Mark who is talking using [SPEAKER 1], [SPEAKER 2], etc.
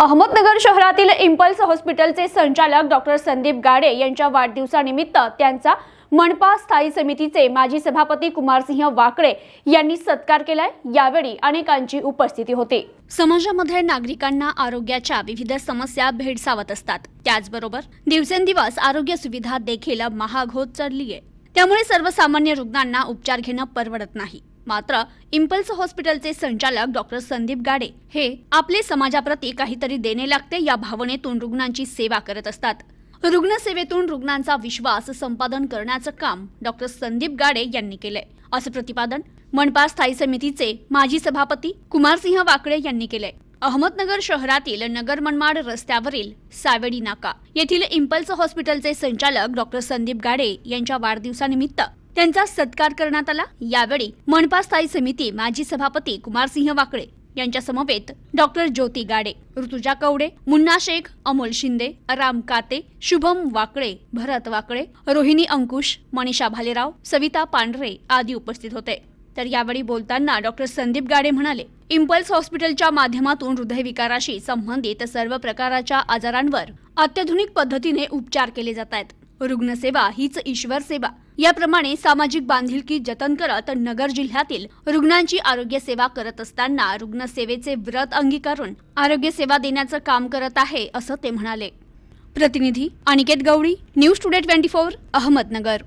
[SPEAKER 1] अहमदनगर शहरातील इम्पल्स हॉस्पिटलचे संचालक डॉक्टर संदीप गाडे यांच्या वाढदिवसानिमित्त त्यांचा मनपा स्थायी समितीचे माजी सभापती कुमारसिंह वाकळे यांनी सत्कार केलाय. यावेळी अनेकांची उपस्थिती होती. समाजामध्ये नागरिकांना आरोग्याच्या विविध समस्या भेडसावत असतात. त्याचबरोबर दिवसेंदिवस आरोग्य सुविधा देखील महाग होत चालली आहे त्यामुळे सर्वसामान्य रुग्णांना उपचार घेणं परवडत नाही. मात्र इम्पल्स हॉस्पिटलचे संचालक डॉक्टर संदीप गाडे हे आपले समाजाप्रती काहीतरी देणे लागते या भावनेतून रुग्णांची सेवा करत असतात. रुग्णसेवेतून रुग्णांचा विश्वास संपादन करण्याचं काम डॉक्टर संदीप गाडे यांनी केलंय. असं प्रतिपादन मनपा स्थायी समितीचे माजी सभापती कुमारसिंह वाकडे यांनी केलंय. अहमदनगर शहरातील नगर मनमाड रस्त्यावरील सावेडी नाका येथील इम्पल्स हॉस्पिटलचे संचालक डॉक्टर संदीप गाडे यांच्या वाढदिवसानिमित्त त्यांचा सत्कार करण्यात आला. यावेळी मनपा स्थायी समिती माजी सभापती कुमारसिंह वाकळे यांच्या समवेत डॉक्टर ज्योती गाडे ऋतुजा कवडे मुन्ना शेख अमोल शिंदे राम काते शुभम वाकळे भरत वाकळे रोहिणी अंकुश मनीषा भालेराव सविता पांढरे आदी उपस्थित होते. तर यावेळी बोलताना डॉक्टर संदीप गाडे म्हणाले इम्पल्स हॉस्पिटलच्या माध्यमातून हृदयविकाराशी संबंधित सर्व प्रकारच्या आजारांवर अत्याधुनिक पद्धतीने उपचार केले जात आहेत. रुग्णसेवा हीच ईश्वर सेवा. याप्रमाणे सामाजिक बांधिलकी जतन करत नगर जिल्ह्यातील रुग्णांची आरोग्य सेवा करत असताना रुग्णसेवेचे व्रत अंगीकारून आरोग्य सेवा देण्याचं काम करत आहे असं ते म्हणाले. प्रतिनिधी Aniket Gawali news today twenty four Ahmednagar.